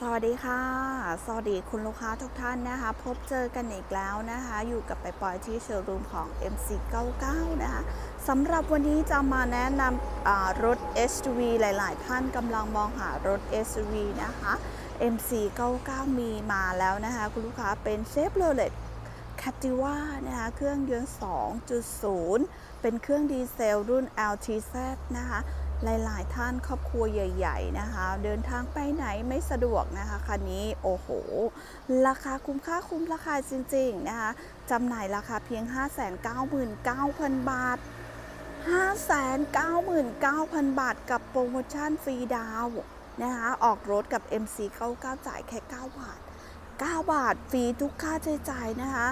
สวัสดีค่ะ สวัสดีคุณลูกค้าทุกท่านนะคะ พบเจอกันอีกแล้วนะคะ อยู่กับไปปอยที่โชว์รูมของ MC99 นะคะสำหรับวันนี้จะมาแนะนำรถ SUV หลาย ๆ ท่านกำลังมองหารถ SUV นะคะ MC99 มีมาแล้วนะคะ คุณลูกค้าเป็นเชฟโรเลตคาติว่านะคะเครื่องยนต์ 2.0 เป็นเครื่องดีเซลรุ่น LTZ นะคะ หลาย ๆ ท่านครอบครัวใหญ่ ๆ นะคะ เดินทางไปไหนไม่สะดวกนะคะคันนี้โอ้โห ราคาคุ้มค่าคุ้มราคาจริง ๆ นะคะจำหน่ายราคาเพียง 599,000 บาท 599,000 บาทกับโปรโมชั่นฟรีดาวนะคะออกรถกับ MC99 จ่ายแค่ 9 บาท 9 บาทฟรีทุกค่าใช้จ่ายนะคะ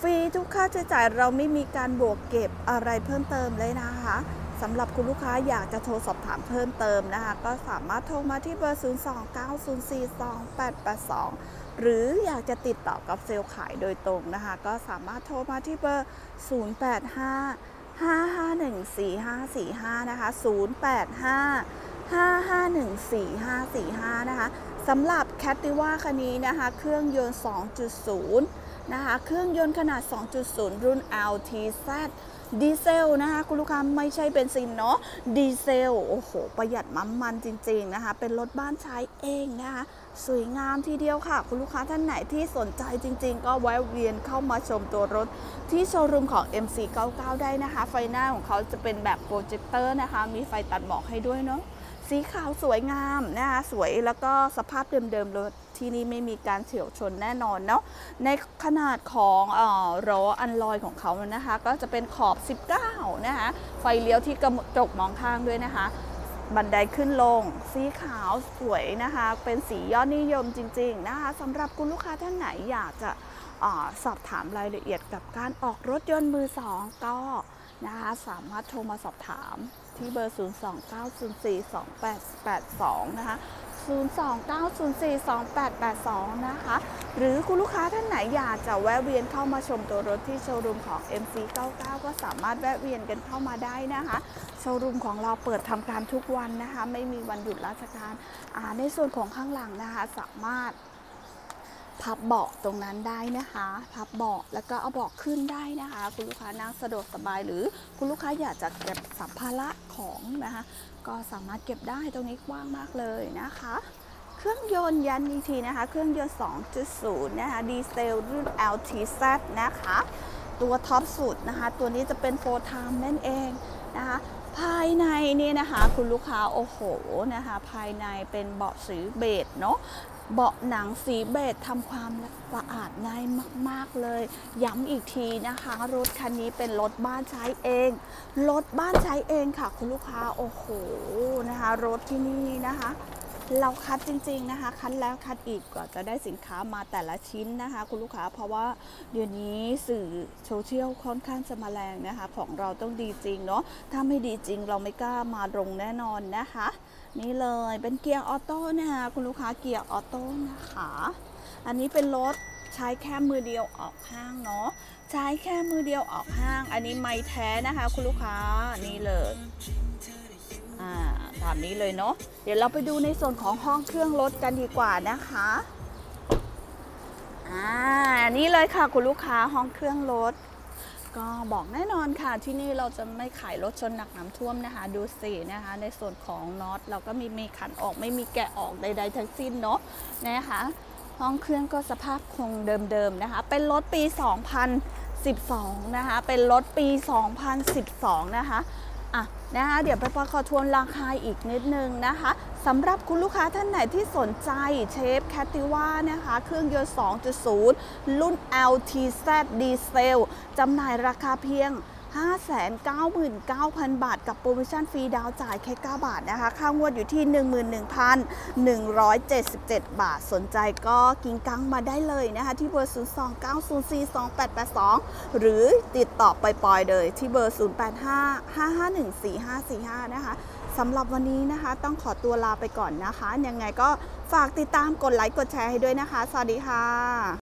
ฟรีทุกค่าใช้จ่ายเราไม่มีการบวกเก็บอะไรเพิ่มเติมเลยนะคะ สำหรับคุณลูกค้าอยากจะโทรสอบถามเพิ่มเติมนะคะ ก็สามารถโทรมาที่เบอร์ 029042882 หรืออยากจะติดต่อกับเซลล์ขายโดยตรงนะคะ ก็สามารถโทรมาที่เบอร์ 085 5514545 นะคะ 085 5514545 นะคะสำหรับแคตติว่าคันนี้นะคะ เครื่องยนต์ 2.0 นะคะ เครื่องยนต์ขนาด 2.0 รุ่น LTZ ดีเซลนะคะ คุณลูกค้าไม่ใช่เป็นซินเนาะดีเซล โอ้โห ประหยัดน้ำมันจริง ๆ นะคะ เป็นรถบ้านใช้เองนะคะ สวยงามทีเดียวค่ะ คุณลูกค้าท่านไหนที่สนใจจริง ๆ ก็แวะเวียนเข้ามาชมตัวรถที่โชว์รูมของ MC99 ได้นะคะ ไฟหน้าของเขาจะเป็นแบบโปรเจคเตอร์นะคะ มีไฟตัดหมอกให้ด้วยเนาะ สีขาวสวยงามนะคะสวยแล้วก็สภาพเดิมๆรถที่นี่ไม่มีการเฉียวชนแน่นอนเนาะในขนาดของล้ออันลอยของเขานะคะ ก็จะเป็นขอบ 19 นะคะไฟเลี้ยวที่กระจกมองข้างด้วยนะคะ บันไดขึ้นลง สีขาวสวยนะคะ เป็นสียอดนิยมจริง ๆ นะคะสำหรับคุณลูกค้าท่านไหนอยากจะ อสอบถามรายละเอียดกับการออกรถยนต์มือสองก็นะคะสามารถโทรมาสอบถามที่เบอร์ 029042882 นะคะ 029042882 นะคะ หรือคุณลูกค้าท่านไหนอยากจะแวะเวียนเข้ามาชมตัวรถที่โชว์รูมของ MC99 ก็สามารถแวะเวียนกันเข้ามาได้นะคะ โชว์รูมของเราเปิดทำการทุกวันนะคะ ไม่มีวันหยุดราชการในส่วนของข้างหลังนะคะสามารถ พับเบาะตรงนั้นได้นะคะ พับเบาะแล้วก็เอาเบาะขึ้นได้นะคะ คุณลูกค้านั่งสะดวกสบายหรือคุณลูกค้าอยากจะเก็บสัมภาระของนะคะ ก็สามารถเก็บได้ตรงนี้กว้างมากเลยนะคะ เครื่องยนต์ยันอีกทีนะคะ เครื่องยนต์ 2.0 นะคะ ดีเซลรุ่น LTZ นะคะ ตัวท็อปสุดนะคะ ตัวนี้จะเป็นโฟร์ไทม์นั่นเองนะคะภายในนี่นะคะคุณลูกค้าโอ้โหนะคะ ภายในเป็นเบาะสีเบจเนาะ เบาะหนังสีเบจทำความสะอาดง่ายมาก ๆ เลย ย้ำอีกทีนะคะ รถคันนี้เป็นรถบ้านใช้เอง รถบ้านใช้เองค่ะ คุณลูกค้า โอ้โหนะคะ รถที่นี่นะคะ เราคัดจริงๆนะคะคัดแล้วคัดอีกกว่าจะได้สินค้ามาแต่ละชิ้นนะคะ คุณลูกค้าเพราะว่าเดี๋ยวนี้สื่อโซเชียลค่อนข้างจะมาแรงนะคะ ของเราต้องดีจริงเนาะถ้าไม่ดีจริงเราไม่กล้ามาลงแน่นอนนะคะ นี่เลยเป็นเกียร์ออโต้นะคะคุณลูกค้าเกียร์ออโต้นะคะ อันนี้เป็นรถใช้แค่มือเดียวออกห้างเนาะใช้แค่มือเดียวออกห้าง อันนี้ไม่แท้นะคะ คุณลูกค้านี่เลย ตามนี้เลยเนาะเดี๋ยวเราไปดูในส่วนของห้องเครื่องรถกันดีกว่านะคะอ่านี่เลยค่ะคุณลูกค้าห้องเครื่องรถก็บอกแน่นอนค่ะที่นี่เราจะไม่ขายรถชนหนักน้ำท่วมนะคะ ดูสินะคะ ในส่วนของน็อตเราก็มีมีขันออกไม่มีแกะออกใด ๆ ทั้งสิ้นเนาะนะคะ ห้องเครื่องก็สภาพคงเดิมๆนะคะ เป็นรถปี 2012 นะคะ เป็นรถปี 2012 นะคะอะ นะคะเดี๋ยวไปปอขอทวนราคาอีกนิดนึงนะคะสำหรับคุณลูกค้าท่านไหนที่สนใจเชฟแคตติว่านะคะเครื่องยนต์ 2.0 รุ่น LTZ ดีเซลจำหน่ายราคาเพียง 599,000 บาท กับโปรโมชั่นฟรีดาวจ่ายแค่ 9 บาทนะคะ ค่างวดอยู่ที่ 11,177 บาท สนใจก็กิงกังมาได้เลยนะคะ ที่เบอร์ 029042882 หรือติดต่อไปปอยเลย ที่เบอร์ 0855514545 นะคะสำหรับวันนี้นะคะ ต้องขอตัวลาไปก่อนนะคะ ยังไงก็ฝากติดตามกดไลค์กดแชร์ให้ด้วยนะคะ สวัสดีค่ะ